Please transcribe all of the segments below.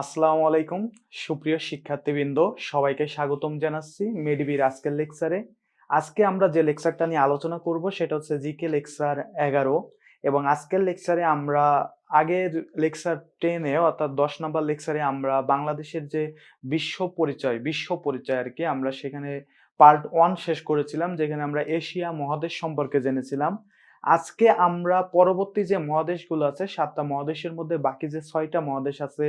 আসসালামু আলাইকুম। সুপ্রিয় শিক্ষার্থীবৃন্দ, সবাইকে স্বাগতম জানাচ্ছি মেডিবির আজকের লেকচারে আজকে আমরা যে লেকচারটা নিয়ে আলোচনা করব, সেটা হচ্ছে জিকে লেকচার এগারো। এবং আজকের লেকচারে আমরা আগের লেকচার টেনে অর্থাৎ দশ নম্বর লেকচারে আমরা বাংলাদেশের যে বিশ্ব পরিচয় বিশ্ব পরিচয় আর কি, আমরা সেখানে পার্ট ওয়ান শেষ করেছিলাম, যেখানে আমরা এশিয়া মহাদেশ সম্পর্কে জেনেছিলাম। আজকে আমরা পরবর্তী যে মহাদেশগুলো আছে, সাতটা মহাদেশের মধ্যে বাকি যে ছয়টা মহাদেশ আছে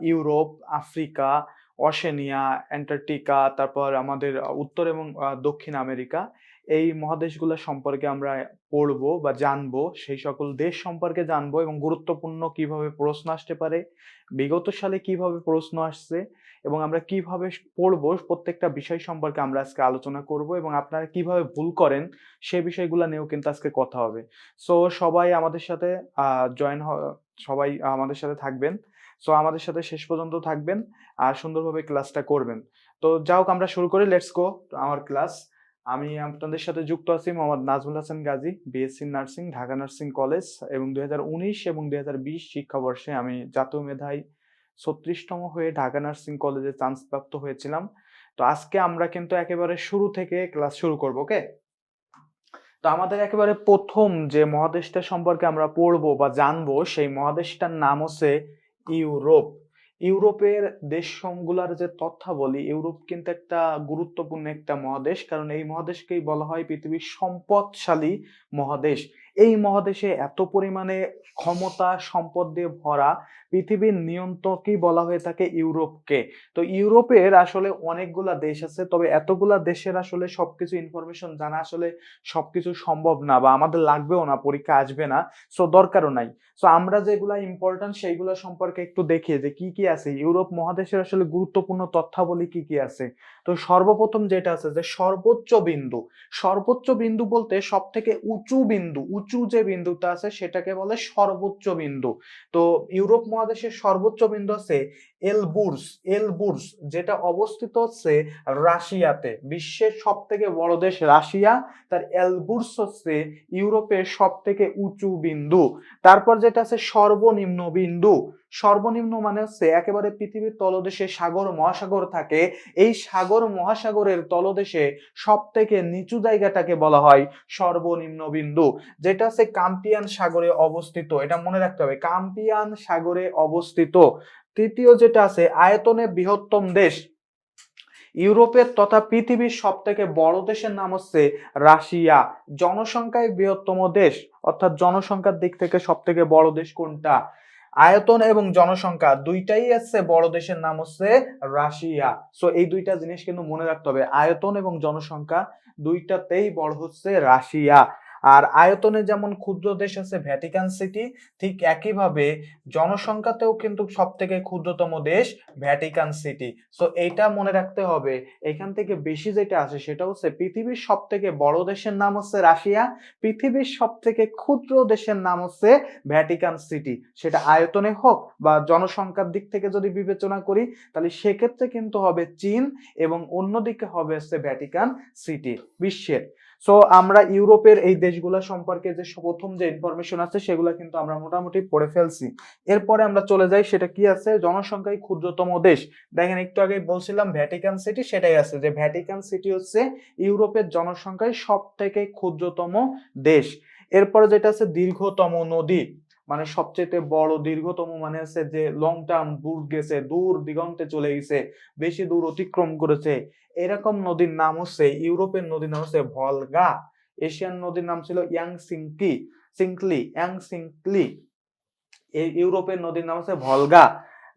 ইউরোপ, আফ্রিকা, অশেনিয়া, অ্যান্টার্কটিকা, তারপর আমাদের উত্তর এবং দক্ষিণ আমেরিকা। এই মহাদেশগুলো সম্পর্কে আমরা পড়ব বা জানব, সেই সকল দেশ সম্পর্কে জানব এবং গুরুত্বপূর্ণ কীভাবে প্রশ্ন আসতে পারে, বিগত সালে কীভাবে প্রশ্ন আসছে এবং আমরা কীভাবে পড়ব, প্রত্যেকটা বিষয় সম্পর্কে আমরা আজকে আলোচনা করব এবং আপনারা কীভাবে ভুল করেন, সে বিষয়গুলো নিয়েও কিন্তু আজকে কথা হবে। সো সবাই আমাদের সাথে জয়েন সবাই আমাদের সাথে থাকবেন। সো আমাদের সাথে শেষ পর্যন্ত থাকবেন আর সুন্দরভাবে ক্লাসটা করবেন। তো যাও আমরা শুরু করি লেটস গো আমার ক্লাস আমি আপনাদের সাথে যুক্ত আছি Mohammad Nazmul Hasan Gazi BSc nursing Dhaka nursing college এবং দুই এবং দু হাজার বিশ শিক্ষাবর্ষে আমি জাতীয় মেধায় ছত্রিশতম হয়ে ঢাকা নার্সিং কলেজে চান্স প্রাপ্ত হয়েছিলাম। তো, আজকে আমরা কিন্তু একেবারে শুরু থেকে ক্লাস শুরু করব ওকে তো, আমাদের একেবারে প্রথম যে মহাদেশটা সম্পর্কে আমরা পড়ব বা জানব, সেই মহাদেশটার নাম হচ্ছে ইউরোপ। ইউরোপের দেশগুলার যে তথ্যাবলী, ইউরোপ কিন্তু একটা গুরুত্বপূর্ণ একটা মহাদেশ। কারণ এই মহাদেশকেই বলা হয় পৃথিবীর সম্পদশালী মহাদেশ। এই মহাদেশে এত পরিমাণে ক্ষমতা, সম্পদ দিয়ে ভরা পৃথিবীর নিয়ন্ত্রকই বলা হয়ে থাকে ইউরোপকে। তো ইউরোপের আসলে অনেকগুলা দেশ আছে, তবে এতগুলা দেশের আসলে সবকিছু ইনফরমেশন জানা আসলে সবকিছু সম্ভব না বা আমাদের লাগবেও না, পরীক্ষা আসবে না সো দরকারও নাই। সো আমরা যেগুলা ইম্পর্টেন্ট সেইগুলো সম্পর্কে একটু দেখি যে কি কি আছে। ইউরোপ মহাদেশের আসলে গুরুত্বপূর্ণ তথ্যাবলী কি কি আছে? তো সর্বপ্রথম যেটা আছে যে সর্বোচ্চ বিন্দু। সর্বোচ্চ বিন্দু বলতে সব থেকে উঁচু বিন্দু উঁচু যে বিন্দুটা আছে সেটাকে বলে সর্বোচ্চ বিন্দু। তো ইউরোপ মহাদেশের সর্বোচ্চ বিন্দু আছে এলবুর্স এলবুর্স, যেটা অবস্থিত হচ্ছে রাশিয়াতে। বিশ্বের সব থেকে বড় দেশ রাশিয়া, তার এলবুর্স হচ্ছে ইউরোপের সব থেকে উঁচু বিন্দু। তারপর যেটা আছে সর্বনিম্ন বিন্দু। সর্বনিম্ন মানে হচ্ছে একেবারে পৃথিবীর তলদেশে সাগর, মহাসাগর থাকে। এই সাগর, মহাসাগরের তলদেশে সব থেকে নিচু জায়গাটাকে বলা হয় সর্বনিম্ন বিন্দু। যেটা হচ্ছে কাম্পিয়ান সাগরে অবস্থিত। এটা মনে রাখতে হবে, কাম্পিয়ান সাগরে অবস্থিত। তৃতীয় যেটা আছে, আয়তনে বৃহত্তম দেশ। ইউরোপের তথা পৃথিবীর সব থেকে বড় দেশের নাম হচ্ছে রাশিয়া। জনসংখ্যায় বৃহত্তম দেশ, অর্থাৎ জনসংখ্যার দিক থেকে সব থেকে বড় দেশ কোনটা? আয়তন এবং জনসংখ্যা দুইটাই আছে বড় দেশের নাম হচ্ছে রাশিয়া। সো এই দুইটা জিনিস কিন্তু মনে রাখতে হবে। আয়তন এবং জনসংখ্যা দুইটাতেই বড় হচ্ছে রাশিয়া। আর আয়তনে যেমন ক্ষুদ্র দেশ আছে ভ্যাটিকান সিটি ঠিক একইভাবে জনসংখ্যাতেও কিন্তু সব থেকে ক্ষুদ্রতম দেশ ভ্যাটিকান সিটি সো এইটা মনে রাখতে হবে, এখান থেকে বেশি যেটা আছে সেটা হচ্ছে পৃথিবীর সব থেকে বড় দেশের নাম হচ্ছে রাশিয়া, পৃথিবীর সব থেকে ক্ষুদ্র দেশের নাম হচ্ছে ভ্যাটিকান সিটি সেটা আয়তনে হোক বা জনসংখ্যার দিক থেকে যদি বিবেচনা করি, তাহলে সেক্ষেত্রে কিন্তু হবে চীন এবং অন্যদিকে হবে হচ্ছে ভ্যাটিকান সিটি বিশ্বের। সো আমরা ইউরোপের এই দেশগুলো সম্পর্কে যে প্রথম যে ইনফরমেশন আছে, সেগুলো কিন্তু আমরা মোটামুটি পড়ে ফেলছি। এরপরে আমরা চলে যাই, সেটা কি আছে? জনসংখ্যায় ক্ষুদ্রতম দেশ। দেখেন, একটু আগে বলছিলাম ভ্যাটিকান সিটি সেটাই আছে যে ভ্যাটিকান সিটি হচ্ছে ইউরোপের জনসংখ্যায় সব থেকে ক্ষুদ্রতম দেশ। এরপরে যেটা আছে, দীর্ঘতম নদী। মানে সবচেয়ে বড় দীর্ঘতম মানে আছে যে লং টার্ম দূর গেছে, দূর দিগন্তে চলে গেছে, বেশি দূর অতিক্রম করেছে। এরকম নদীর নাম হচ্ছে, ইউরোপের নদীর নাম হচ্ছে ভলগা। এশিয়ান নদীর নাম ছিল ইয়াং সিংকি সিংকলি ইয়াং সিংকলি এই ইউরোপের নদীর নাম হচ্ছে ভলগা।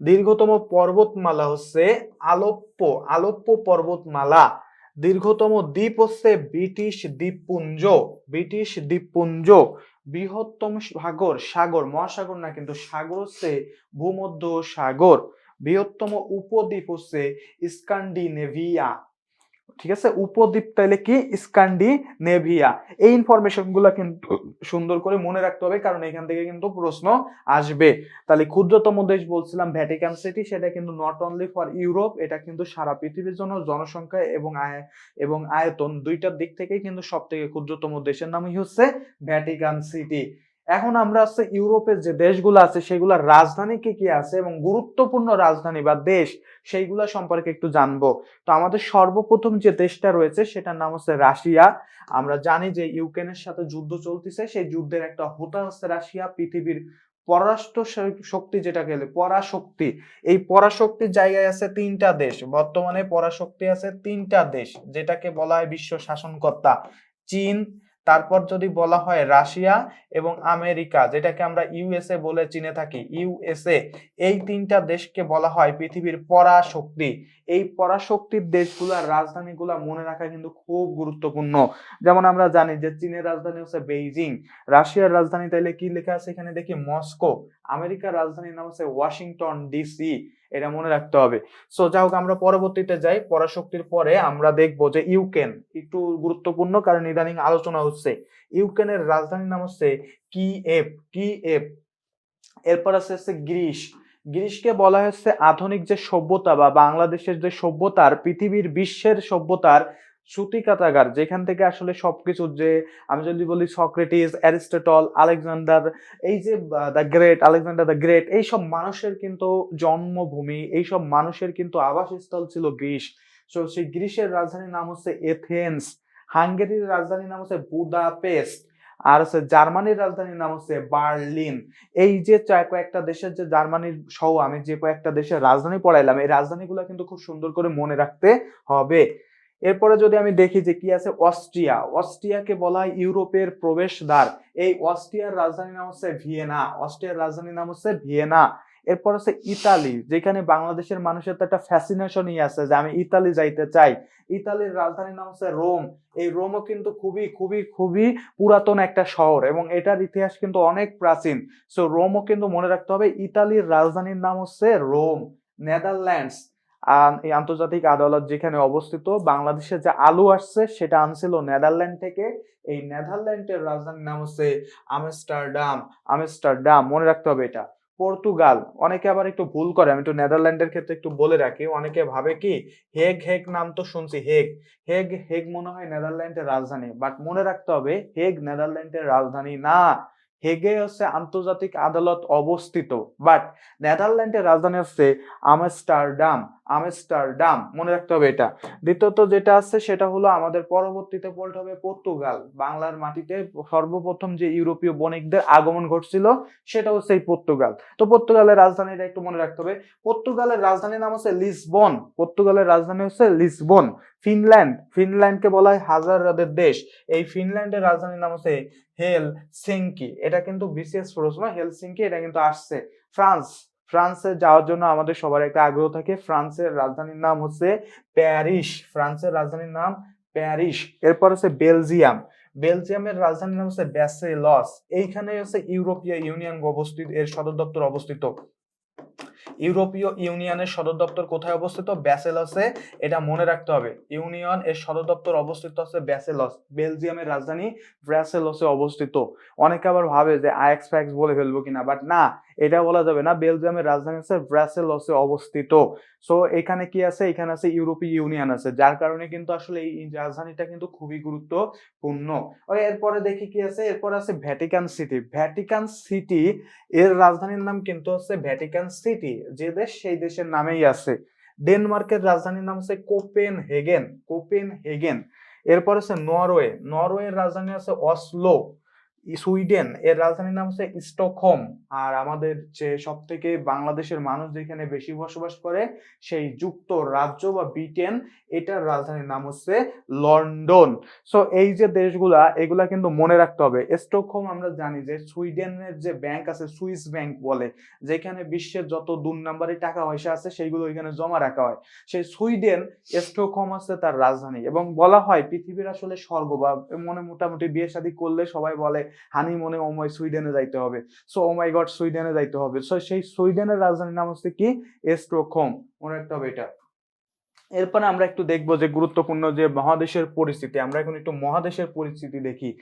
দীর্ঘতম পর্বতমালা হচ্ছে আলোপ্য আলোপ্য পর্বতমালা। দীর্ঘতম দ্বীপ হচ্ছে ব্রিটিশ দ্বীপপুঞ্জ ব্রিটিশ দ্বীপপুঞ্জ। বৃহত্তম সাগর সাগর মহাসাগর না কিন্তু সাগর হচ্ছে ভূমধ্য সাগর। বৃহত্তম উপদ্বীপ হচ্ছে স্কান্ডিনেভিয়া। ঠিক আছে? উপদ্বীপ তাইলে কি? স্কান্ডি নেভিয়া এই ইনফরমেশনগুলা কিন্তু সুন্দর করে মনে রাখতে হবে, কারণ এখান থেকে কিন্তু প্রশ্ন আসবে। তাহলে ক্ষুদ্রতম দেশ বলছিলাম ভ্যাটিকান সিটি সেটা কিন্তু নট অনলি ফর ইউরোপ এটা কিন্তু সারা পৃথিবীর জন্য জনসংখ্যা এবং আয়, এবং আয়তন দুইটার দিক থেকেই কিন্তু সব থেকে ক্ষুদ্রতম দেশের নামই হচ্ছে ভ্যাটিকান সিটি এখন আমরা হচ্ছে ইউরোপের যে দেশগুলো আছে, সেগুলোর রাজধানী কি কি আছে এবং গুরুত্বপূর্ণ রাজধানী বা দেশ সেইগুলা সম্পর্কে একটু জানব। তো আমাদের সর্বপ্রথম যে দেশটা রয়েছে, সেটার নাম হচ্ছে রাশিয়া। আমরা জানি যে ইউক্রেনের সাথে যুদ্ধ চলতেছে, সেই যুদ্ধের একটা হোতা হচ্ছে রাশিয়া, পৃথিবীর পররাষ্ট্র শক্তি যেটা গেলে পরাশক্তি। এই পরাশক্তির জায়গায় আছে তিনটা দেশ, বর্তমানে পরাশক্তি আছে তিনটা দেশ, যেটাকে বলা হয় বিশ্ব শাসনকর্তা। চীন তারপর যদি বলা হয় রাশিয়া এবং আমেরিকা, যেটাকে আমরা ইউএসএ বলে চিনে থাকি ইউএসএ এই তিনটা দেশকে বলা হয় পৃথিবীর পরাশক্তি। এই পরাশক্তির দেশগুলোর রাজধানীগুলা মনে রাখা কিন্তু খুব গুরুত্বপূর্ণ। যেমন আমরা জানি যে চীনের রাজধানী হচ্ছে বেইজিং। রাশিয়ার রাজধানী তাইলে কি লেখা আছে? এখানে দেখি মস্কো। আমেরিকার রাজধানীর নাম হচ্ছে ওয়াশিংটন ডিসি, এটা মনে রাখতে হবে। সো যাই হোক আমরা পরবর্তীতে যাই, পরাশক্তির পরে আমরা দেখব যে ইউক্রেন, একটু গুরুত্বপূর্ণ কারণ ইদানিং আলোচনা হচ্ছে। ইউক্রেনের রাজধানীর নাম হচ্ছে কি এফ কি এফ এরপর আছে হচ্ছে গ্রিস। গ্রিসকে বলা হচ্ছে আধুনিক যে সভ্যতা বা বাংলাদেশের যে সভ্যতার, পৃথিবীর বিশ্বের সভ্যতার সূতিকাতাগার যেখান থেকে আসলে সবকিছু যে আমি যদি বলি সক্রেটিস, অ্যারিস্টটল, আলেকজান্ডার, এই যে the great Alexander the great এইসব মানুষের কিন্তু জন্মভূমি, এইসব মানুষের কিন্তু আবাসস্থল ছিল গ্রিস। তো সেই গ্রিসের রাজধানীর নাম হচ্ছে এথেন্স হাঙ্গেরির রাজধানীর নাম হচ্ছে বুদাপেস্ট আর হচ্ছে জার্মানির রাজধানীর নাম হচ্ছে বার্লিন। এই যে কয়েকটা দেশের যে জার্মানির সহ, আমি যে কয়েকটা দেশের রাজধানী পড়াইলাম, এই রাজধানীগুলো কিন্তু খুব সুন্দর করে মনে রাখতে হবে। এরপরে যদি আমি দেখি যে কি আছে, অস্ট্রিয়া। অস্ট্রিয়াকে বলা হয় ইউরোপের প্রবেশদ্বার। এই অস্ট্রিয়ার রাজধানীর নাম হচ্ছে ভিয়েনা। অস্ট্রিয়ার রাজধানীর নাম হচ্ছে ভিয়েনা। এরপর আছে ইতালি, যেখানে বাংলাদেশের মানুষের তো একটা ফ্যাসিনেশনই আছে যে আমি ইতালি যাইতে চাই। ইতালির রাজধানীর নাম হচ্ছে রোম। এই রোমও কিন্তু খুবই খুবই খুবই পুরাতন একটা শহর এবং এটার ইতিহাস কিন্তু অনেক প্রাচীন। সো রোমও কিন্তু মনে রাখতে হবে ইতালির রাজধানীর নাম হচ্ছে রোম। নেদারল্যান্ডস। এই আন্তর্জাতিক আদালত যেখানে অবস্থিত, বাংলাদেশে যে আলু আসছে, সেটা আনছিল নেদারল্যান্ড থেকে। এই নেদারল্যান্ডের রাজধানীর নাম হচ্ছে আমস্টারডাম। আমস্টারডাম, মনে রাখতে হবে এটা। পর্তুগাল, অনেকে আবার একটু ভুল করে, আমি একটু নেদারল্যান্ডের ক্ষেত্রে একটু বলে রাখি। অনেকে ভাবে কি, হেগ হেগ নাম তো শুনছি, হেগ। হেগ হেগ মনে হয় নেদারল্যান্ডের রাজধানী বাট মনে রাখতে হবে হেগ নেদারল্যান্ডের রাজধানী না। হেগে হচ্ছে আন্তর্জাতিক আদালত অবস্থিত বাট নেদারল্যান্ডের রাজধানী হচ্ছে আমস্টারডাম। আমস্টারডাম, মনে রাখতে হবে এটা। দ্বিতীয়ত যেটা আছে সেটা হলো আমাদের পরবর্তীতে পল্ট হবে পর্তুগাল। বাংলার মাটিতে সর্বপ্রথম যে ইউরোপীয় বণিকদের আগমন ঘটছিল সেটা হচ্ছে এই পর্তুগাল। তো পর্তুগালের রাজধানীটা একটু মনে রাখতে হবে। পর্তুগালের রাজধানীর নাম হচ্ছে লিসবন। পর্তুগালের রাজধানী হচ্ছে লিসবন। ফিনল্যান্ড, ফিনল্যান্ডকে বলা হয় হাজার হ্রদের দেশ। এই ফিনল্যান্ডের রাজধানীর নাম হচ্ছে হেল সিঙ্কি এটা কিন্তু বিসিএস প্রশ্ন, হেলসিঙ্কি, এটা কিন্তু আসছে। ফ্রান্স ফ্রান্সে যাওয়ার জন্য আমাদের সবার একটা আগ্রহ থাকে। ফ্রান্সের রাজধানীর নাম হচ্ছে প্যারিস। ফ্রান্সের রাজধানীর নাম প্যারিস। এরপর হচ্ছে বেলজিয়াম। বেলজিয়ামের রাজধানীর নাম হচ্ছে ব্যাসেলস। এইখানে হচ্ছে ইউরোপীয় ইউনিয়ন অবস্থিত, এর সদর দপ্তর অবস্থিত। ইউরোপীয় ইউনিয়নের সদর দপ্তর কোথায় অবস্থিত? ব্যাসেলসে। এটা মনে রাখতে হবে। ইউনিয়ন এর সদর দপ্তর অবস্থিত হচ্ছে ব্যাসেলস। বেলজিয়ামের রাজধানী ব্রাসেলসে অবস্থিত। অনেকে আবার ভাবে যে আইএক্স ফ্যাক্স বলে ফেলব কিনা বাট না। এটা বলা যাবে না, বেলজিয়ামের রাজধানী হচ্ছে ব্রাসেলসে অবস্থিত। সো এখানে কি আছে? এখানে আছে ইউরোপীয় ইউনিয়ন আছে, যার কারণে কিন্তু আসলে এই রাজধানীটা কিন্তু খুবই গুরুত্বপূর্ণ। এরপরে দেখি কি আছে? এরপর আছে ভ্যাটিকান সিটি ভ্যাটিকান সিটি এর রাজধানীর নাম কিন্তু হচ্ছে ভ্যাটিকান সিটি যে দেশ সেই দেশের নামেই আছে। ডেনমার্কের রাজধানীর নাম হচ্ছে কোপেন হেগেন কোপেন হেগেন এরপর আছে নরওয়ে। নরওয়ের রাজধানী আছে অসলো। সুইডেন, এর রাজধানীর নাম হচ্ছে স্টকহোম। আর আমাদের যে সব থেকে বাংলাদেশের মানুষ যেখানে বেশি বসবাস করে, সেই যুক্ত রাজ্য বা ব্রিটেন, এটার রাজধানীর নাম হচ্ছে লন্ডন। সো এই যে দেশগুলা, এগুলা কিন্তু মনে রাখতে হবে। স্টকহোম আমরা জানি যে সুইডেনের যে ব্যাংক আছে, সুইস ব্যাংক বলে, যেখানে বিশ্বের যত দুই নাম্বারে টাকা পয়সা আছে, সেইগুলো ওইখানে জমা রাখা হয়। সেই সুইডেন, স্টকহোম আছে তার রাজধানী। এবং বলা হয় পৃথিবীর আসলে স্বর্গ বা মনে মোটামুটি বিয়ে শাদী করলে সবাই বলে হানি মনে ওমাই সুইডেনে যাইতে হবে। সো ও মাই গড সুইডেনে যাইতে হবে। সো সেই সুইডেনের রাজধানীর নাম হচ্ছে কি? স্টকহোম মনে রাখতে হবে এটা। এরপরে আমরা একটু দেখব যে গুরুত্বপূর্ণ যে মহাদেশের পরিস্থিতি। আমরা এখন একটু মহাদেশের পরিস্থিতি দেখি।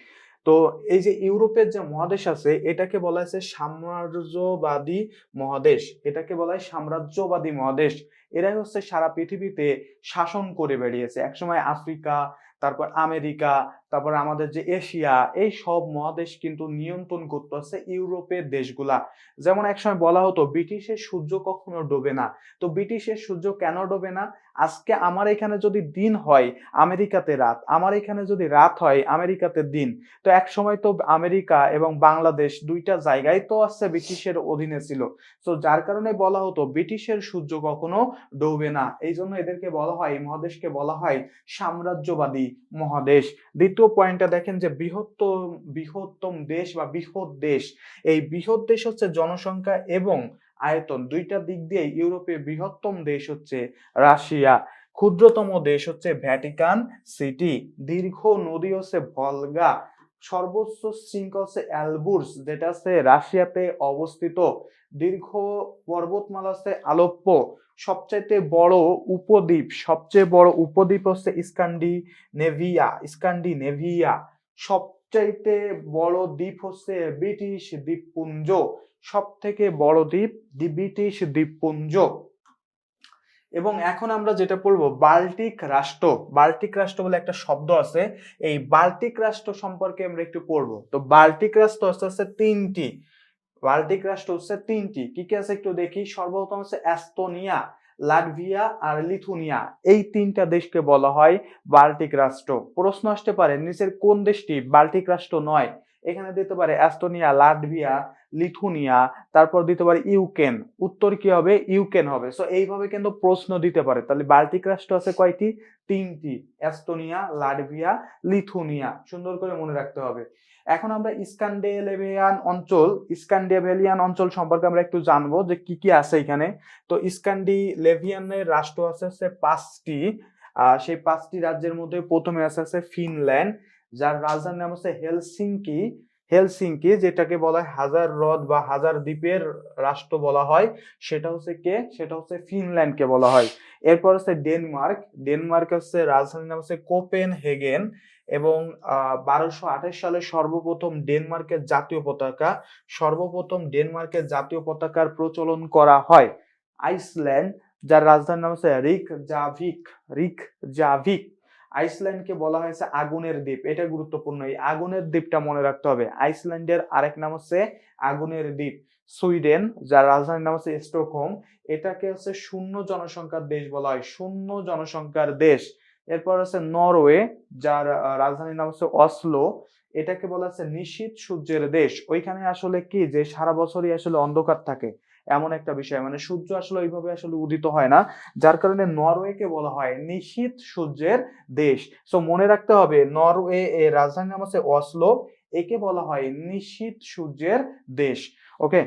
তো, এই যে ইউরোপের যে মহাদেশ আছে, এটাকে বলা হয়েছে সাম্রাজ্যবাদী মহাদেশ। এটাকে বলা হয় সাম্রাজ্যবাদী মহাদেশ। এরাই হচ্ছে সারা পৃথিবীতে শাসন করে বেরিয়েছে একসময় আফ্রিকা, তারপর আমেরিকা তারপর আমাদের যে এশিয়া, এই সব মহাদেশ কিন্তু নিয়ন্ত্রণ করতেছে ইউরোপের দেশগুলা। যেমন একসময় বলা হতো, ব্রিটিশের সূর্য কখনো ডোবে না। তো ব্রিটিশের সূর্য কেন ডোবে না? আজকে আমার এখানে যদি দিন হয়, আমেরিকাতে রাত। আমার এখানে যদি রাত হয়, আমেরিকাতে দিন। তো এক সময় তো আমেরিকা এবং বাংলাদেশ দুইটা জায়গায় তো আছে ব্রিটিশের অধীনে ছিল। তো যার কারণে বলা হতো, ব্রিটিশের সূর্য কখনো ডোবে না। এই জন্য এদেরকে বলা হয় মহাদেশকে বলা হয় সাম্রাজ্যবাদী মহাদেশ। দ্বিতীয় পয়েন্টটা দেখেন যে বৃহত্তম বৃহত্তম দেশ বা বৃহৎ দেশ। এই বৃহৎ দেশ হচ্ছে জনসংখ্যা এবং আয়তন। দুইটা দিক দিয়ে ইউরোপের বৃহত্তম দেশ হচ্ছে রাশিয়া। ক্ষুদ্রতম দেশ হচ্ছে ভ্যাটিকান সিটি। দীর্ঘ নদী হচ্ছে ভলগা। সর্বোচ্চ শৃঙ্গ হচ্ছে অ্যালবুর্স, যেটা হচ্ছে রাশিয়াতে অবস্থিত। দীর্ঘ পর্বতমালা হচ্ছে আলোপ্য সবচাইতে বড় উপদ্বীপ, সবচেয়ে বড় উপদ্বীপ হচ্ছে স্কান্ডি নেভিয়া স্কান্ডি নেভিয়া সবচাইতে বড় দ্বীপ হচ্ছে ব্রিটিশ দ্বীপপুঞ্জ। সব থেকে বড় দ্বীপ ব্রিটিশ দ্বীপপুঞ্জ। এবং এখন আমরা যেটা পড়ব বাল্টিক রাষ্ট্র বাল্টিক রাষ্ট্র বলে একটা শব্দ আছে, এই বাল্টিক রাষ্ট্র সম্পর্কে আমরা একটু পড়ব। তো বাল্টিক রাষ্ট্র আস্তে আস্তে তিনটি, বাল্টিক রাষ্ট্র হচ্ছে তিনটি, কি কি আছে একটু দেখি, সর্বপ্রথম হচ্ছে অ্যাস্তোনিয়া লাটভিয়া আর লিথুনিয়া, এই তিনটা দেশকে বলা হয় বাল্টিক রাষ্ট্র। প্রশ্ন আসতে পারে, নিচের কোন দেশটি বাল্টিক রাষ্ট্র নয়? এখানে দিতে পারে অ্যাস্তোনিয়া লাটভিয়া, লিথুনিয়া, তারপর দিতে পারে ইউক্রেন। উত্তর কি হবে? ইউক্রেন হবে। সো এইভাবে কিন্তু প্রশ্ন দিতে পারে। তাহলে বাল্টিক রাষ্ট্র আছে কয়টি? তিনটি। Estonia Latvia, Lithuania. সুন্দর করে মনে রাখতে হবে। এখন আমরা স্ক্যান্ডেলেভিয়ান অঞ্চল স্ক্যান্ডেভেলিয়ান অঞ্চল সম্পর্কে আমরা একটু জানব যে কি কি আছে এখানে। তো স্ক্যান্ডিলেভিয়ানের রাষ্ট্র আছে হচ্ছে পাঁচটি। সেই পাঁচটি রাজ্যের মধ্যে প্রথমে আছে আছে ফিনল্যান্ড। যার রাজধানীর নাম হচ্ছে হেলসিঙ্কি। হেলসিঙ্কি, যেটাকে বলা হয় হাজার হ্রদ বা হাজার দ্বীপের রাষ্ট্র বলা হয়, সেটা হচ্ছে কে? সেটা হচ্ছে ফিনল্যান্ডকে বলা হয়। এরপর হচ্ছে ডেনমার্ক। ডেনমার্ক হচ্ছে রাজধানীর নাম হচ্ছে কোপেন হেগেন এবং বারোশো আঠাশ সালে সর্বপ্রথম ডেনমার্কের জাতীয় পতাকা, সর্বপ্রথম ডেনমার্কের জাতীয় পতাকার প্রচলন করা হয়। আইসল্যান্ড, যার রাজধানীর নাম হচ্ছে রিক জাভিক রিক জাভিক আইসল্যান্ডকে বলা হয়েছে আগুনের দ্বীপ। এটা গুরুত্বপূর্ণ। এই আগুনের দ্বীপটা মনে রাখতে হবে। আইসল্যান্ডের আরেক নাম হচ্ছে আগুনের দ্বীপ। সুইডেন, যার রাজধানীর নাম হচ্ছে স্টকহোম, এটাকে হচ্ছে শূন্য জনসংখ্যার দেশ বলা হয়। শূন্য জনসংখ্যার দেশ। এরপর আছে নরওয়ে, যার রাজধানীর নাম হচ্ছে অসলো। এটাকে বলা হচ্ছে নিশীত সূর্যের দেশ। ওইখানে আসলে কি? যে সারা বছরই আসলে অন্ধকার থাকে। এমন একটা বিষয় মানে সূর্য আসলে ওইভাবে আসলে উদিত হয় না। যার কারণে নরওয়েকে বলা হয় নিশীত সূর্যের দেশ। সো মনে রাখতে হবে, নরওয়ে এ রাজধানী নাম হচ্ছে অসলো একে বলা হয় নিশীত সূর্যের দেশ। ওকে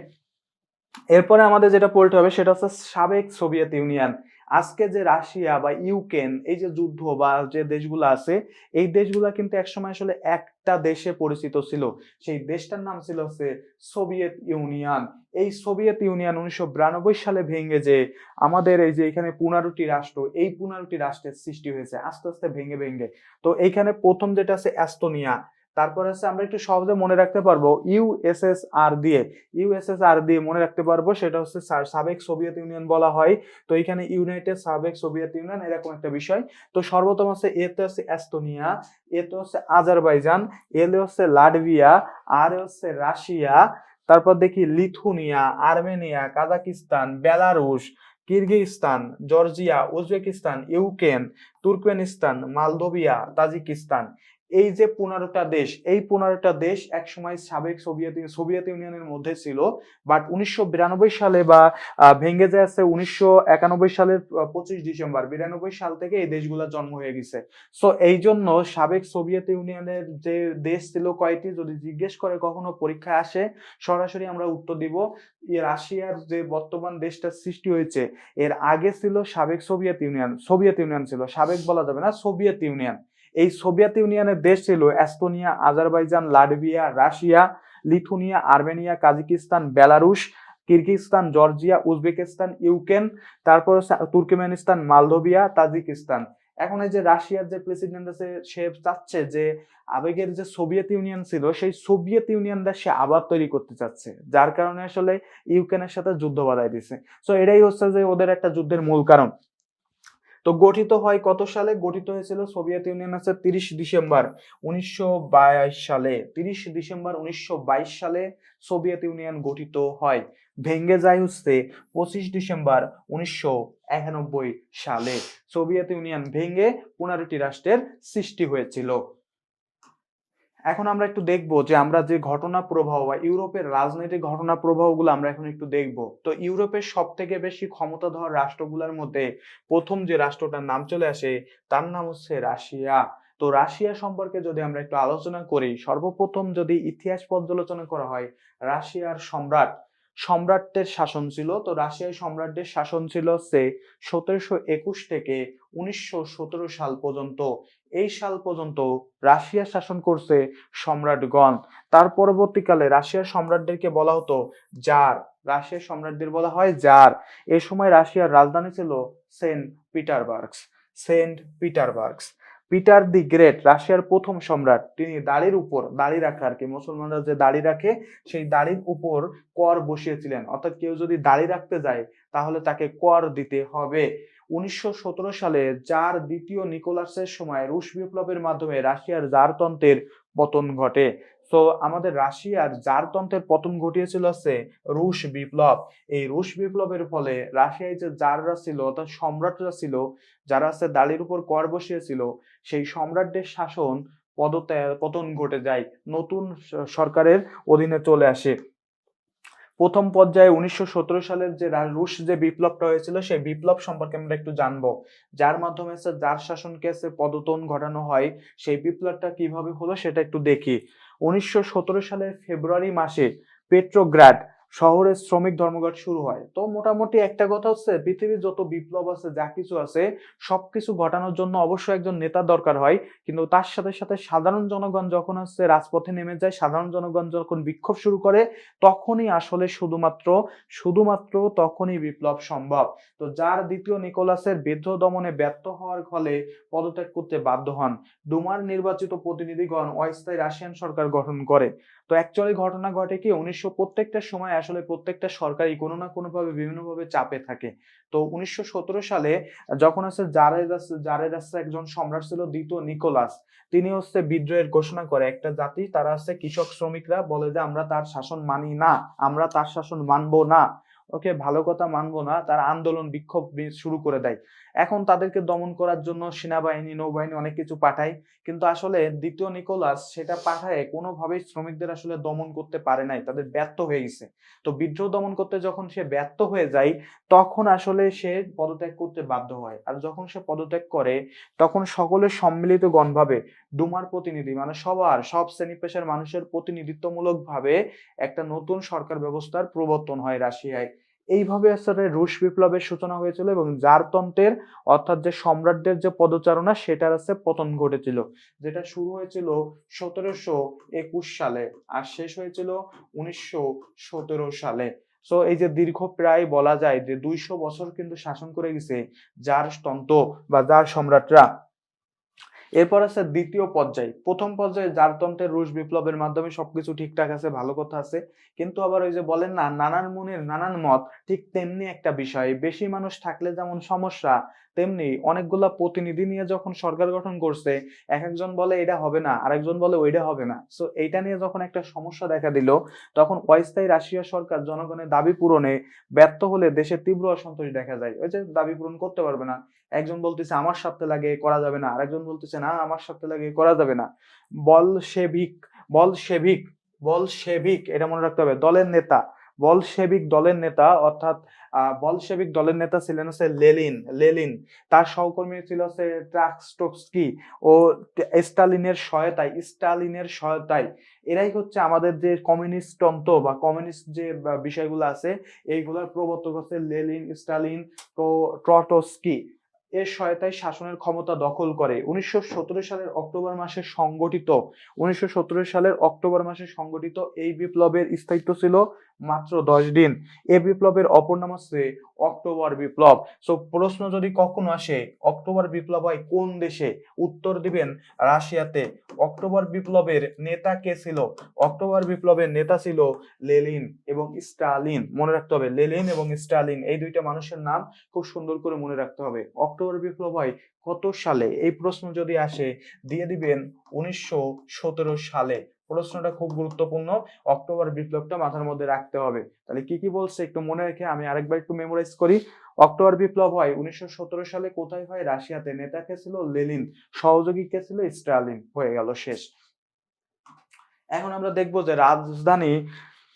এরপরে আমাদের যেটা পড়তে হবে, সেটা হচ্ছে সাবেক সোভিয়েত ইউনিয়ন। আজকে যে রাশিয়া বা ইউক্রেন, এই যে যুদ্ধ বা যে দেশগুলো আছে, এই দেশগুলা কিন্তু একসময় আসলে একটা দেশে পরিচিত ছিল। সেই দেশটার নাম ছিল হচ্ছে সোভিয়েত ইউনিয়ন। এই সোভিয়েত ইউনিয়ন উনিশশো বিরানব্বই সালে ভেঙে যে আমাদের এই যে এখানে পনেরোটি রাষ্ট্র, এই পনেরোটি রাষ্ট্রের সৃষ্টি হয়েছে, আস্তে আস্তে ভেঙে ভেঙে। তো এইখানে প্রথম যেটা আছে অ্যাস্তোনিয়া। তারপর আছে আমরা একটু সহজে মনে রাখতে পারব ইউএসএসআর দিয়ে ইউএসএসআর দিয়ে মনে রাখতে পারব, সেটা হচ্ছে সাবেক সোভিয়েত ইউনিয়ন বলা হয়। তো এখানে ইউনাইটেড সাবেক সোভিয়েত ইউনিয়ন, এরকম একটা বিষয়। তো সর্বপ্রথম হচ্ছে এতে হচ্ছে এস্তোনিয়া এতে হচ্ছে আজারবাইজান এলে হচ্ছে লাটভিয়া, আর হচ্ছে রাশিয়া। তারপর দেখি Lithuania, Armenia, Kazakhstan, Belarus Kyrgyzstan Georgia, Uzbekistan, Ukraine, Turkmenistan, Moldova, Tajikistan. এই যে পনেরোটা দেশ, এই পনেরোটা দেশ একসময় সাবেক সোভিয়েত সোভিয়েত ইউনিয়নের মধ্যে ছিল বাট উনিশশো বিরানব্বই সালে বা ভেঙে যাচ্ছে উনিশশো সালের পঁচিশ ডিসেম্বর, বিরানব্বই সাল থেকে এই দেশগুলোর জন্ম হয়ে গেছে। সো এই জন্য সাবেক সোভিয়েত ইউনিয়নের যে দেশ ছিল কয়টি, যদি জিজ্ঞেস করে কখনো পরীক্ষায় আসে, সরাসরি আমরা উত্তর দিব রাশিয়ার যে বর্তমান দেশটা সৃষ্টি হয়েছে, এর আগে ছিল সাবেক সোভিয়েত ইউনিয়ন সোভিয়েত ইউনিয়ন ছিল, সাবেক বলা যাবে না, সোভিয়েত ইউনিয়ন। এই সোভিয়েত ইউনিয়নের দেশ ছিল Estonia, Azerbaijan, Latvia, Russia, Lithuania, Armenia, Kazakhstan, Belarus Kyrgyzstan Georgia, Uzbekistan Ukraine তারপর তুর্কমেনিস্তান, মালদোভিয়া, তাজিকিস্তান। এখন এই যে রাশিয়ার যে প্রেসিডেন্ট আছে, সে চাচ্ছে যে আবেগের যে সোভিয়েত ইউনিয়ন ছিল, সেই সোভিয়েত ইউনিয়নটা সে আবার তৈরি করতে চাচ্ছে, যার কারণে আসলে ইউক্রেনের সাথে যুদ্ধ বাধাই দিছে। সো এটাই হচ্ছে যে ওদের একটা যুদ্ধের মূল কারণ। তো গঠিত হয় কত সালে? গঠিত হয়েছিল সোভিয়েত ইউনিয়ন আছে তিরিশ ডিসেম্বর উনিশশো বাইশ সালে। তিরিশ ডিসেম্বর উনিশশো বাইশ সালে সোভিয়েত ইউনিয়ন গঠিত হয়। ভেঙ্গে যায় হচ্ছে পঁচিশ ডিসেম্বর উনিশশো একানব্বই সালে। সোভিয়েত ইউনিয়ন ভেঙ্গে পনেরোটি রাষ্ট্রের সৃষ্টি হয়েছিল। এখন আমরা একটু দেখব যে আমরা যে ঘটনা প্রবাহ বা ইউরোপের রাজনৈতিক ঘটনা প্রবাহগুলো আমরা এখন একটু দেখব। তো ইউরোপের সব থেকে বেশি ক্ষমতাধর রাষ্ট্রগুলোর মধ্যে প্রথম যে রাষ্ট্রটার নাম চলে আসে, তার নাম হচ্ছে রাশিয়া। তো রাশিয়া সম্পর্কে যদি আমরা একটু আলোচনা করি, সর্বপ্রথম যদি ইতিহাস পর্যালোচনা করা হয়, রাশিয়ার সম্রাট সম্রাটদের শাসন ছিল। তো রাশিয়ার সম্রাটদের শাসন ছিল সে সতেরোশো একুশ থেকে উনিশশো সতেরো সাল পর্যন্ত। এই সাল পর্যন্ত রাশিয়া শাসন করছে সম্রাটগণ। তার পরবর্তীকালে রাশিয়ার সম্রাটদেরকে বলা হতো জার। রাশিয়ার সম্রাটদের বলা হয় জার। এ সময় রাশিয়ার রাজধানী ছিল Saint Petersburg. Saint Petersburg. Peter the great, রাশিয়ার প্রথম সম্রাট। তিনি দাড়ির উপর, দাড়ি রাখা আর কি। মুসলমানরা যে দাড়ি রাখে, সেই দাড়ির উপর কর বসিয়েছিলেন। অর্থাৎ কেউ যদি দাড়ি রাখতে যায়, তাহলে তাকে কর দিতে হবে। উনিশশো সতেরো সালে জার দ্বিতীয় নিকোলাসের সময় রুশ বিপ্লবের মাধ্যমে রাশিয়ার জারতন্ত্রের পতন ঘটে। তো আমাদের রাশিয়ার জারতন্ত্রের পতন ঘটিয়েছিল হচ্ছে রুশ বিপ্লব। এই রুশ বিপ্লবের ফলে রাশিয়ায় যে জাররা ছিল, অর্থাৎ সম্রাটরা ছিল, যারা আছে দালির উপর কর বসিয়েছিল, সেই সম্রাটদের শাসন পতন ঘটে যায়, নতুন সরকারের অধীনে চলে আসে। প্রথম পর্যায়ে উনিশশো সতেরো সালের যে রুশ যে বিপ্লবটা হয়েছিল, সেই বিপ্লব সম্পর্কে আমরা একটু জানব। যার মাধ্যমে যার শাসনকে পদতন ঘটানো হয়, সেই বিপ্লবটা কীভাবে হলো সেটা একটু দেখি। উনিশশো সতেরো সালের ফেব্রুয়ারি মাসে পেট্রোগ্রাড শহরে শ্রমিক ধর্মঘট শুরু হয়। তো মোটামুটি একটা কথা হচ্ছে, পৃথিবীর যত বিপ্লব আছে, যা কিছু আছে, সবকিছু ঘটানোর জন্য অবশ্যই একজন নেতা দরকার হয়। কিন্তু তার সাথে সাথে সাধারণ জনগণ যখন হচ্ছে রাজপথে নেমে যায়, সাধারণ জনগণ যখন বিক্ষোভ শুরু করে, তখনই আসলে শুধুমাত্র শুধুমাত্র তখনই বিপ্লব সম্ভব। তো যার দ্বিতীয় নিকোলাসের বেদ্ধ দমনে ব্যর্থ হওয়ার ফলে পদত্যাগ করতে বাধ্য হন। ডুমার নির্বাচিত প্রতিনিধিগণ অস্থায়ী রাশিয়ান সরকার গঠন করে। তো অ্যাকচুয়ালি ঘটনা ঘটে কি উনিশশো প্রত্যেকটা সময় আসলে প্রত্যেকটা সরকারই কোনো না কোনোভাবে, বিভিন্নভাবে বিভিন্ন ভাবে চাপে থাকে। তো উনিশশো সতেরো সালে যখন আছে জারেদাস জারেদাস একজন সম্রাট ছিল দ্বিতীয় নিকোলাস, তিনি হচ্ছে বিদ্রোহের ঘোষণা করে একটা জাতি, তারা হচ্ছে কৃষক শ্রমিকরা বলে যে, আমরা তার শাসন মানি না, আমরা তার শাসন মানবো না। ওকে ভালো কথা মানবো না, তারা আন্দোলন, বিক্ষোভ শুরু করে দেয়। এখন তাদেরকে দমন করার জন্য সেনাবাহিনী, নৌবাহিনী অনেক কিছু পাঠায়। কিন্তু আসলে দ্বিতীয় নিকোলাস সেটা পাঠায় কোনোভাবেই শ্রমিকদের আসলে দমন করতে পারে নাই, তাদের ব্যর্থ হয়ে গেছে। তো বিদ্রোহ দমন করতে যখন সে ব্যর্থ হয়ে যায়, তখন আসলে সে পদত্যাগ করতে বাধ্য হয়। আর যখন সে পদত্যাগ করে, তখন সকলের সম্মিলিত গণভাবে ডুমার প্রতিনিধি মানে সবার, সব শ্রেণি পেশার মানুষের প্রতিনিধিত্বমূলক ভাবে একটা নতুন সরকার ব্যবস্থার প্রবর্তন হয় রাশিয়ায়। এইভাবে আসলে রুশ বিপ্লবের সূচনা হয়েছিল এবং জারতন্ত্রের, অর্থাৎ যে সম্রাটদের যে পদচারণা, সেটার আছে পতন ঘটেছিল, যেটা শুরু হয়েছিল সতেরোশো একুশ সালে আর শেষ হয়েছিল উনিশশো সতেরো সালে। সো এই যে দীর্ঘ প্রায় বলা যায় যে দুইশো বছর কিন্তু শাসন করে গেছে যার তন্ত্র বা যার সম্রাটরা। এরপর আছে দ্বিতীয় পর্যায়। প্রথম পর্যায়ে জারতন্ত্রের রুশ বিপ্লবের মাধ্যমে সবকিছু ঠিকঠাক আছে, ভালো কথা আছে। কিন্তু আবার ওই যে বলেন না, নানান মনের নানান মত, ঠিক তেমনি একটা বিষয়। বেশি মানুষ থাকলে যেমন সমস্যা, তেমনি অনেকগুলা প্রতিনিধি নিয়ে যখন সরকার গঠন করছে, এক একজন বলে এটা হবে না, আরেকজন বলে ওইটা হবে না। সো এইটা নিয়ে যখন একটা সমস্যা দেখা দিল, তখন অস্থায়ী রাশিয়া সরকার জনগণের দাবি পূরণে ব্যর্থ হলে দেশের তীব্র অসন্তোষ দেখা যায়। ওই যে দাবি পূরণ করতে পারবে না। একজন বলতেছে, আমার সাথে লাগে, করা যাবে না। আরেকজন বলতেছে, না, আমার সাথে লাগে, করা যাবে না। বল সেভিক বল সেভিক বল সেভিক এটা মনে রাখতে হবে, দলের নেতা। বলশেবিক দলের নেতা, অর্থাৎ বলশেবিক দলের নেতা ছিলেন হচ্ছে লেলিন লেলিন। তার সহকর্মী ছিল হচ্ছে ট্রাকস্টোস্কি ও স্টালিনের সহায়তায় স্টালিনের সহায়তায়। এরাই হচ্ছে আমাদের যে কমিউনিস্ট তন্ত্র বা কমিউনিস্ট যে বিষয়গুলো আছে, এইগুলোর প্রবর্তক হচ্ছে লেলিন, স্টালিন ট্রটস্কি। এর সহায়তায় শাসনের ক্ষমতা দখল করে। উনিশশো সতেরো সালের অক্টোবর মাসে সংগঠিত, উনিশশো সতেরো সালের অক্টোবর মাসে সংগঠিত এই বিপ্লবের স্থায়িত্ব ছিল মাত্র দশ দিন। এ বিপ্লবের অপর নাম হচ্ছে অক্টোবর বিপ্লব। সো প্রশ্ন যদি কখনো আসে, অক্টোবর বিপ্লব হয় কোন দেশে? উত্তর দিবেন রাশিয়াতে। অক্টোবর বিপ্লবের নেতা কে ছিল? অক্টোবর বিপ্লবের নেতা ছিল লেলিন এবং স্টালিন। মনে রাখতে হবে লেলিন এবং স্টালিন, এই দুইটা মানুষের নাম খুব সুন্দর করে মনে রাখতে হবে। অক্টোবর বিপ্লব হয় কত সালে? এই প্রশ্ন যদি আসে, দিয়ে দিবেন উনিশশো সতেরো সালে। প্রশ্নটা খুব গুরুত্বপূর্ণ। অক্টোবর বিপ্লবটা মাথার মধ্যে রাখতে হবে। তাহলে কি কি বলছে একটু মনে রেখে আমি আরেকবার একটু মেমোরাইজ করি। অক্টোবর বিপ্লব হয় উনিশশো সতেরো সালে কোথায় হয়? রাশিয়াতে। নেতা কে ছিল? লেলিন সহযোগী কে ছিল? স্টালিন হয়ে গেল শেষ। এখন আমরা দেখব যে রাজধানী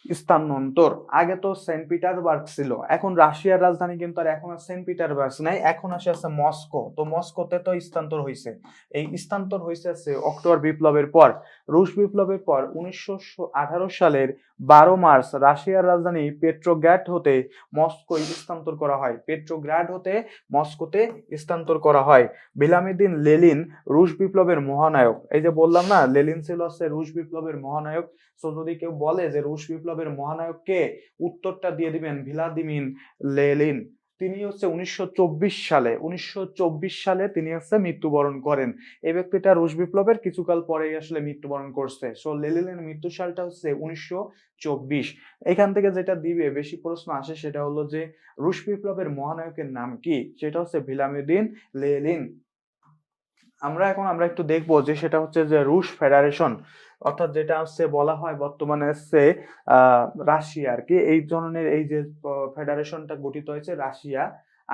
স্থানান্তর। আগে তো সেন্ট পিটারবার্গ ছিল। এখন রাশিয়ার রাজধানী কিন্তু আর এখন আর সেন্ট পিটারবার্গ নাই। এখন আসে আছে মস্কো। তো মস্কোতে তো স্থানান্তর হয়েছে এই স্থানান্তর হয়েছে আছে অক্টোবর বিপ্লবের পর। রুশ বিপ্লবের পর উনিশশো আঠারো সালের বারো মার্চ রাশিয়ার রাজধানী পেট্রোগ্যাট হতে মস্কো স্থানান্তর করা হয়। পেট্রোগ্রাড হতে মস্কোতে স্থানান্তর করা হয়। বিলামিদ্দিন লেলিন রুশ বিপ্লবের মহানায়ক। এই যে বললাম না, লেলিন ছিল হচ্ছে রুশ বিপ্লবের মহানায়ক। সো যদি কেউ বলে যে রুশ বিপ্লবের মহানায়ককে উত্তরটা দিয়ে দিবেন ভিলাদিমিন লেলিন। তিনি হচ্ছে উনিশশো চব্বিশ সালে, উনিশশো চব্বিশ সালে তিনি হচ্ছে মৃত্যুবরণ করেন। এই ব্যক্তিটা রুশ বিপ্লবের কিছুকাল পরেই আসলে মৃত্যুবরণ করছে। সো লেলিনের মৃত্যু সালটা হচ্ছে উনিশশো চব্বিশ। এখান থেকে যেটা দিবে, বেশি প্রশ্ন আসে সেটা হলো যে, রুশ বিপ্লবের মহানায়কের নাম কি? সেটা হচ্ছে ভিলামিউদ্দিন লেলিন আমরা এখন আমরা একটু দেখব যে সেটা হচ্ছে যে রুশ ফেডারেশন। অর্থাৎ যেটা হচ্ছে বলা হয় বর্তমানে হচ্ছে রাশিয়া আর কি এই ধরনের এই যে ফেডারেশনটা গঠিত হয়েছে রাশিয়া,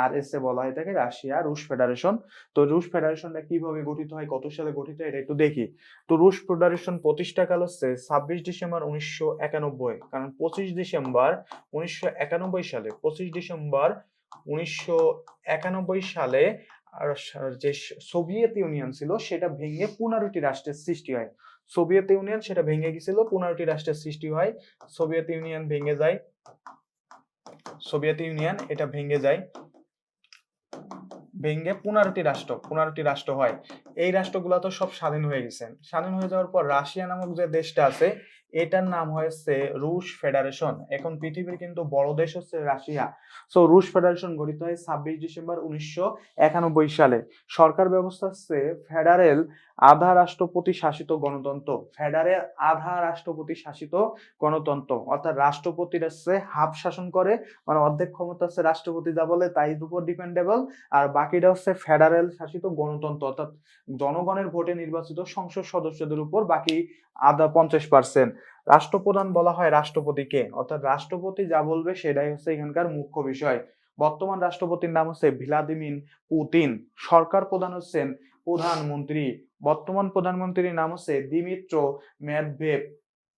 আর এসে বলা হয় থাকে রাশিয়া রুশ ফেডারেশন। তো রুশ ফেডারেশনটা কীভাবে গঠিত হয়, কত সালে গঠিত হয়, এটা একটু দেখি। তো রুশ ফেডারেশন প্রতিষ্ঠাকাল হচ্ছে ছাব্বিশ ডিসেম্বর উনিশশো একানব্বই, কারণ পঁচিশ ডিসেম্বর উনিশশো একানব্বই সালে, পঁচিশ ডিসেম্বর উনিশশো একানব্বই সালে যে সোভিয়েত ইউনিয়ন ছিল, সেটা ভেঙে পনেরোটি রাষ্ট্রের সৃষ্টি হয়। সোভিয়েত ইউনিয়ন, সেটা ভেঙে গেছিল পনেরোটি রাষ্ট্রের সৃষ্টি হয়, সোভিয়েত ইউনিয়ন ভেঙে যায়, সোভিয়েত ইউনিয়ন এটা ভেঙে যায়, ভেঙে পনেরোটি রাষ্ট্র পনেরোটি রাষ্ট্র হয়। এই রাষ্ট্রগুলো তো সব স্বাধীন হয়ে গেছে। স্বাধীন হয়ে যাওয়ার পর রাশিয়া নামক যে দেশটা আছে এটার নাম হয়েছে রুশ ফেডারেশন। এখন পৃথিবীর কিন্তু বড় দেশ হচ্ছে রাশিয়া। সো রুশ ফেডারেশন গঠিত হয় ছাব্বিশ ডিসেম্বর উনিশশো একানব্বই সালে। সরকার ব্যবস্থা হচ্ছে ফেডারেল আধা রাষ্ট্রপতি শাসিত গণতন্ত্র। ফেডারেল আধা রাষ্ট্রপতি শাসিত গণতন্ত্র। অর্থাৎ রাষ্ট্রপতির হচ্ছে হাফ শাসন করে মানে অর্ধেক ক্ষমতা হচ্ছে রাষ্ট্রপতি, যা বলে তাই উপর ডিপেন্ডেবল আর বাকিটা হচ্ছে ফেডারেল শাসিত গণতন্ত্র। অর্থাৎ জনগণের ভোটে নির্বাচিত সংসদ সদস্যদের উপর, বাকি আধা পঞ্চাশ পার্সেন্ট রাষ্ট্রপ্রধান বলা হয় রাষ্ট্রপতিকে। অর্থাৎ রাষ্ট্রপতি যা বলবে সেটাই হচ্ছে এখানকার মুখ্য বিষয়। বর্তমান রাষ্ট্রপতির নাম হচ্ছে ভিলাদিমিন পুতিন। সরকার প্রধান হচ্ছেন প্রধানমন্ত্রী। বর্তমান প্রধানমন্ত্রীর নাম হচ্ছে দিমিত্র ম্যাডভেভ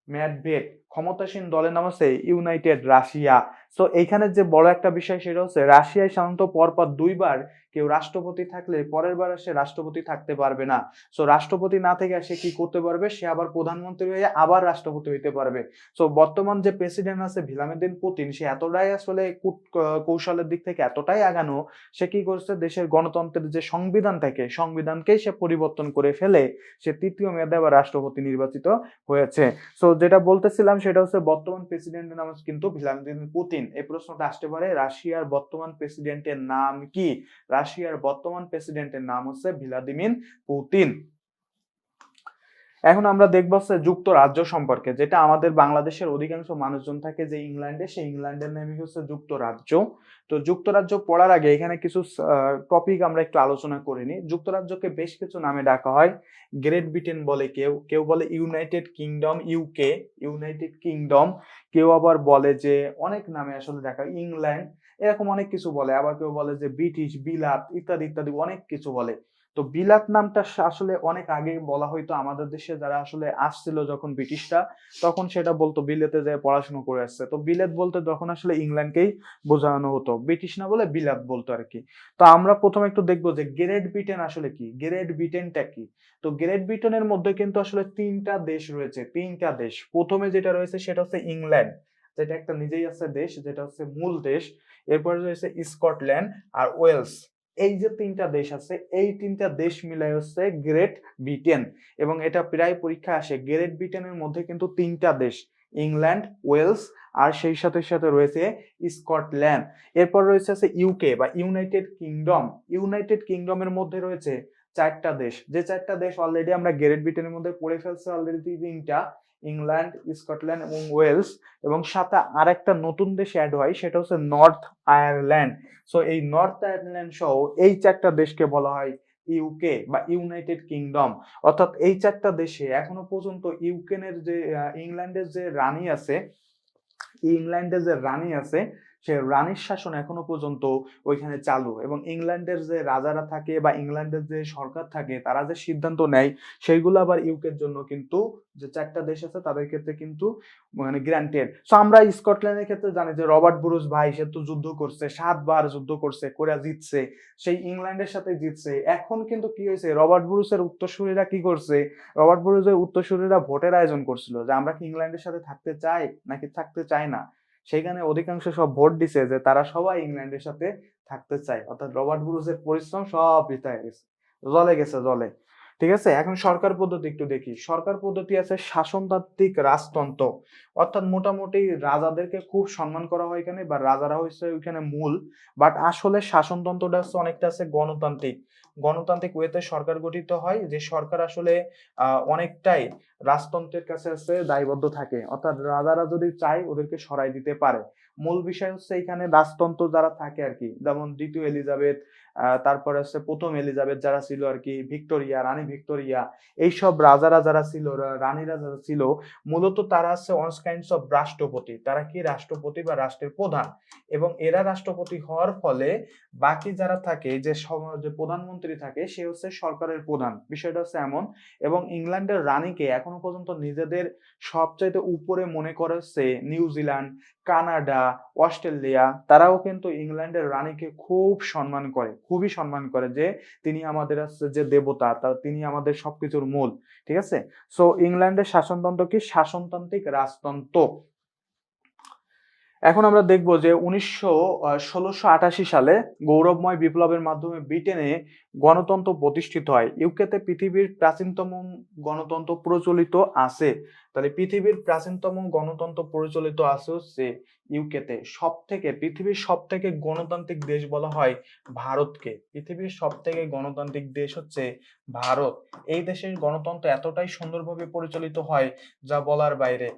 ম্যাডভেভ ক্ষমতাসীন দলের নাম হচ্ছে ইউনাইটেড রাশিয়া সো এইখানে যে বড় একটা বিষয় সেটা হচ্ছে রাশিয়ায় সাধারণত পরপর দুইবার কেউ রাষ্ট্রপতি থাকলে পরের বার সে রাষ্ট্রপতি থাকতে পারবে না। সো রাষ্ট্রপতি না থেকে সে কি করতে পারবে? সে আবার প্রধানমন্ত্রী হয়ে আবার রাষ্ট্রপতি হইতে পারবে। সো বর্তমান যে প্রেসিডেন্ট আছে ভিলামিদিন পুতিন সে এতটাই আসলে কূট কৌশলের দিক থেকে এতটাই আগানো, সে কি করছে? দেশের গণতন্ত্রের যে সংবিধান থাকে, সংবিধানকেই সে পরিবর্তন করে ফেলে সে তৃতীয় মেয়াদে আবার রাষ্ট্রপতি নির্বাচিত হয়েছে। সো যেটা বলতেছিলাম সেটা হচ্ছে বর্তমান প্রেসিডেন্টের নাম কিন্তু ভ্লাদিমির পুতিন। এই প্রশ্নটা আসতে পারে, রাশিয়ার বর্তমান প্রেসিডেন্টের নাম কি? রাশিয়ার বর্তমান প্রেসিডেন্টের নাম হচ্ছে ভ্লাদিমির পুতিন। এখন আমরা দেখব হচ্ছে যুক্তরাজ্য সম্পর্কে, যেটা আমাদের বাংলাদেশের অধিকাংশ মানুষজন থাকে যে ইংল্যান্ডে, সেই ইংল্যান্ডের নামই হচ্ছে যুক্তরাজ্য। তো যুক্তরাজ্য পড়ার আগে এখানে কিছু টপিক আমরা একটু আলোচনা করে নিই। যুক্তরাজ্যকে বেশ কিছু নামে ডাকা হয়। গ্রেট ব্রিটেন বলে কেউ কেউ বলে United Kingdom UK United Kingdom কেউ আবার বলে যে অনেক নামে আসলে ডাকা ইংল্যান্ড, এরকম অনেক কিছু বলে। আবার কেউ বলে যে ব্রিটিশ বিলাত ইত্যাদি ইত্যাদি অনেক কিছু বলে। তো বিলাত নামটা আসলে অনেক আগে বলা হয়তো আমাদের দেশে, যারা আসলে আসছিল যখন ব্রিটিশরা, তখন সেটা বলতো বিলেতে যায় পড়াশোনা করে আসছে। তো বিলেত বলতে তখন আসলে ইংল্যান্ডকেই বোঝানো হতো। ব্রিটিশ না বলে বিলাত বলতো আর কি। তো আমরা প্রথমে একটু দেখব যে গ্রেট ব্রিটেন আসলে কি? গ্রেট ব্রিটেনটা কি? তো গ্রেট ব্রিটেনের মধ্যে কিন্তু আসলে তিনটা দেশ রয়েছে, তিনটা দেশ। প্রথমে যেটা রয়েছে সেটা হচ্ছে ইংল্যান্ড, যেটা একটা নিজেই আছে দেশ, যেটা হচ্ছে মূল দেশ। এরপরে রয়েছে স্কটল্যান্ড আর ওয়েলস। এই যে তিনটা দেশ আছে, এই তিনটা দেশ মিলাই হচ্ছে গ্রেট ব্রিটেন এবং এটা প্রায় পরীক্ষা আসে। গ্রেট ব্রিটেনের মধ্যে কিন্তু তিনটা দেশ ইংল্যান্ড ওয়েলস আর সেই সাথে সাথে রয়েছে স্কটল্যান্ড এরপর রয়েছে আছে ইউকে বা ইউনাইটেড কিংডম ইউনাইটেড কিংডমের মধ্যে রয়েছে চারটা দেশ। যে চারটা দেশ অলরেডি আমরা গ্রেট ব্রিটেনের মধ্যে পড়ে ফেলছে অলরেডি তিনটা। ইংল্যান্ড, স্কটল্যান্ড এবং ওয়েলস। এবং সাথে আরেকটা নতুন দেশ অ্যাড হয়, সেটা হচ্ছে নর্থ আয়ারল্যান্ড। সো এই নর্থ আয়ারল্যান্ড সহ এই চারটা দেশকে বলা হয় ইউকে বা ইউনাইটেড কিংডম অর্থাৎ এই চারটা দেশে এখনও পর্যন্ত ইউকেনের যে ইংল্যান্ডের যে রানী আছে ইংল্যান্ডের যে রানী আছে সে রানীর শাসন এখনও পর্যন্ত ওইখানে চালু এবং ইংল্যান্ডের যে রাজারা থাকে বা ইংল্যান্ডের যে সরকার থাকে, তারা যে সিদ্ধান্ত নেয়, সেইগুলো আবার ইউকের জন্য কিন্তু যে চারটা দেশ আছে, তাদের ক্ষেত্রে কিন্তু মানে গ্রান্টেড সো আমরা স্কটল্যান্ডের ক্ষেত্রে জানি যে রবার্ট ব্রুস ভাই, সে তো যুদ্ধ করছে, সাতবার যুদ্ধ করছে করে জিতছে, সেই ইংল্যান্ডের সাথে জিতছে। এখন কিন্তু কি হয়েছে, রবার্ট ব্রুসের উত্তরসূরিরা কি করছে? রবার্ট ব্রুসের উত্তরসূরিরা ভোটের আয়োজন করছিল, যে আমরা কি ইংল্যান্ডের সাথে থাকতে চাই নাকি থাকতে চাই না? সেখানে অধিকাংশ সব ভোট দিছে যে তারা সবাই ইংল্যান্ডের সাথে থাকতে চায়। অর্থাৎ রবার্ট ব্রুসের পরিশ্রম সব বৃথা হয়ে গেছে। জলে গেছে, জলে। ঠিক আছে? এখন সরকার পদ্ধতি একটু দেখি। সরকার পদ্ধতি আছে শাসনতান্ত্রিক রাজতন্ত্র। অর্থাৎ মোটামুটি রাজাদেরকে খুব সম্মান করা হয় এখানে বা রাজারা হচ্ছে ওইখানে মূল। বাট আসলে শাসনতন্ত্রটা হচ্ছে অনেকটা আছে গণতান্ত্রিক। গণতান্ত্রিক ওয়েতে সরকার গঠিত হয় যে সরকার আসলে অনেকটাই রাজতন্ত্রের কাছে আছে দায়বদ্ধ থাকে। অর্থাৎ রাজারা যদি চায় ওদেরকে সরাই দিতে পারে। মূল বিষয় হচ্ছে এখানে রাজতন্ত্র যারা থাকে আর কি, যেমন দ্বিতীয় এলিজাবেথ তারপরে হচ্ছে প্রথম এলিজাবেথ যারা ছিল আর কি, ভিক্টোরিয়া, রানী ভিক্টোরিয়া, এইসব রাজারা যারা ছিল রানীরা যারা ছিল, মূলত তারা হচ্ছে অন কাইন্ডস অফ রাষ্ট্রপতি। তারা কি রাষ্ট্রপতি বা রাষ্ট্রের প্রধান? এবং এরা রাষ্ট্রপতি হওয়ার ফলে বাকি যারা থাকে, যে যে প্রধানমন্ত্রী থাকে, সে হচ্ছে সরকারের প্রধান। বিষয়টা হচ্ছে এমন। এবং ইংল্যান্ডের রানীকে এখনও পর্যন্ত নিজেদের সবচাইতে উপরে মনে করে হচ্ছে নিউজিল্যান্ড কানাডা, অস্ট্রেলিয়া, তারাও কিন্তু ইংল্যান্ডের রানীকে খুব সম্মান করে, খুবই সম্মান করে যে তিনি আমাদের যে দেবতা, তা তিনি আমাদের সবকিছুর মূল, ঠিক আছে? সো ইংল্যান্ডের শাসনতন্ত্র কি? শাসনতান্ত্রিক রাজতন্ত্র। এখন আমরা দেখব যে উনিশশো সালে গৌরবময় বিপ্লবের মাধ্যমে ব্রিটেনে গণতন্ত্র প্রতিষ্ঠিত হয়। ইউকেতে পৃথিবীর প্রাচীনতম গণতন্ত্র প্রচলিত আছে। তাহলে পৃথিবীর প্রাচীনতম গণতন্ত্র প্রচলিত আছে হচ্ছে ইউকেতে সব থেকে পৃথিবীর সব থেকে গণতান্ত্রিক দেশ বলা হয় ভারতকে। পৃথিবীর সব থেকে গণতান্ত্রিক দেশ হচ্ছে ভারত। এই দেশের গণতন্ত্র এতটাই সুন্দরভাবে পরিচালিত হয় যা বলার বাইরে।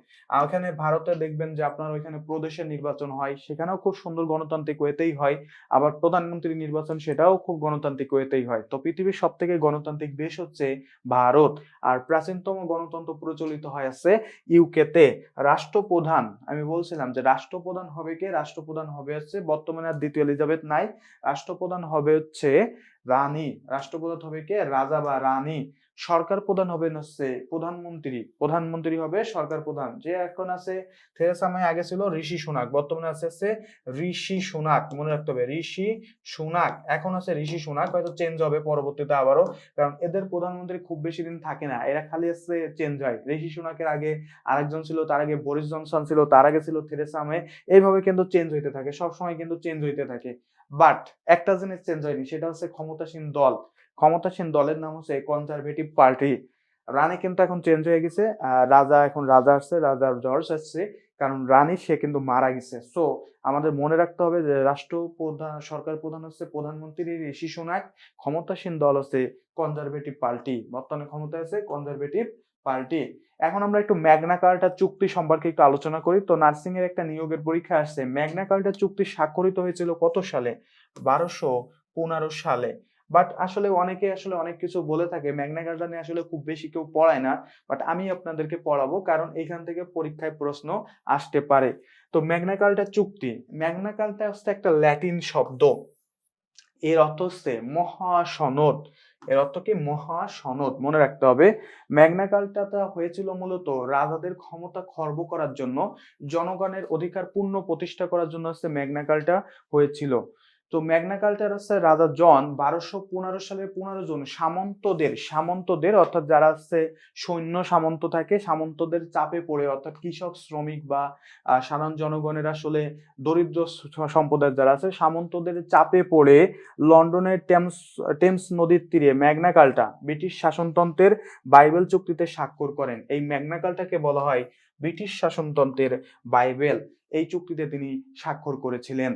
ওখানে ভারতে দেখবেন যে আপনার ওইখানে প্রদেশের নির্বাচন হয়, সেখানেও খুব সুন্দর গণতান্ত্রিক ওয়েতেই হয়। আবার প্রধানমন্ত্রী নির্বাচন সেটাও খুব গণতান্ত্রিক ওয়েতেই হয়। তো পৃথিবীর সব থেকে গণতান্ত্রিক দেশ হচ্ছে ভারত। আর প্রাচীনতম গণতন্ত্র প্রচলিত হয় আছে ইউকেতে রাষ্ট্রপ্রধান, আমি বলছিলাম যে রাষ্ট্রপ্রধান হবে কে? রাষ্ট্রপ্রধান হবে হচ্ছে বর্তমানে আর দ্বিতীয় এলিজাবেথ নাই। রাষ্ট্রপ্রধান হবে হচ্ছে রানী। রাষ্ট্রপ্রধান হবে কে? রাজা বা রানী। সরকার প্রধান হবে হচ্ছে প্রধানমন্ত্রী। প্রধানমন্ত্রী হবে সরকার প্রধান। যে এখন আছে থেরেসা মে আগে ছিল ঋষি সুনাক, বর্তমানে আছে হচ্ছে ঋষি সুনাক, মনে রাখতে হবে, ঋষি সুনাক। এখন আছে ঋষি সুনাক, হয়তো চেঞ্জ হবে পরবর্তীতে আবারও, কারণ এদের প্রধানমন্ত্রী খুব বেশি দিন থাকে না। এরা খালি হচ্ছে চেঞ্জ হয়। ঋষি সুনাকের আগে আরেকজন ছিল, তার আগে বরিস জনসন ছিল, তার আগে ছিল থেরেসা মে। এইভাবে কিন্তু চেঞ্জ হইতে থাকে, সবসময় কিন্তু চেঞ্জ হইতে থাকে। বাট একটা জিনিস চেঞ্জ হয়নি, সেটা হচ্ছে ক্ষমতাসীন দল। ক্ষমতাসীন দলের নাম হচ্ছে কনজারভেটিভ পার্টি রানী কিন্তু এখন চেঞ্জ হয়ে গেছে রাজা এখন রাজা আসছে, রাজা জর্জ আসছে, কারণ রানী, সে কিন্তু মারা গেছে। সো আমাদের মনে রাখতে হবে যে রাষ্ট্র প্রধান সরকার প্রধান হচ্ছে প্রধানমন্ত্রী ঋষি সোনাক ক্ষমতাসীন দল হচ্ছে কনজারভেটিভ পার্টি বর্তমানে ক্ষমতায় আছে কনজারভেটিভ পার্টি এখন আমরা একটু ম্যাগনা কার্টা চুক্তি সম্পর্কে একটু আলোচনা করি। তো নার্সিং এর একটা নিয়োগের পরীক্ষা আসছে। ম্যাগনা কার্টা চুক্তি স্বাক্ষরিত হয়েছিল কত সালে? বারোশো পনেরো সালে। বাট আসলে অনেকে আসলে অনেক কিছু বলে থাকে। ম্যাগনা নিয়ে আসলে খুব বেশি কেউ পড়ায় না। বাট আমি আপনাদেরকে পড়াবো কারণ এখান থেকে পরীক্ষায় প্রশ্ন আসতে পারে। তো ম্যাগনা চুক্তি। ম্যাগনা হচ্ছে একটা ল্যাটিন শব্দ। এর অর্থ হচ্ছে মহাসনদ। এর অর্থ কি? মহাসনদ। মনে রাখতে হবে। ম্যাগনা কার্টাটা হয়েছিল মূলত রাজাদের ক্ষমতা খর্ব করার জন্য, জনগণের অধিকার পূর্ণ প্রতিষ্ঠা করার জন্য হচ্ছে ম্যাগনা কার্টা হয়েছিল। তো ম্যাগনা কার্টার হচ্ছে রাজা জন বারোশো পনেরো সালের পনেরো জন সামন্তদের সামন্তদের অর্থাৎ যারা হচ্ছে সৈন্য সামন্ত থাকে, সামন্তদের চাপে পড়ে, অর্থাৎ কৃষক, শ্রমিক বা সাধারণ জনগণের আসলে দরিদ্র সম্প্রদায়ের যারা আছে সামন্তদের চাপে পড়ে লন্ডনের টেমস টেমস নদীর তীরে ম্যাগনা কার্টা ব্রিটিশ শাসনতন্ত্রের বাইবেল চুক্তিতে স্বাক্ষর করেন। এই ম্যাগনা কার্টাকে বলা হয় ব্রিটিশ শাসনতন্ত্রের বাইবেল। এই চুক্তিতে তিনি স্বাক্ষর করেছিলেন।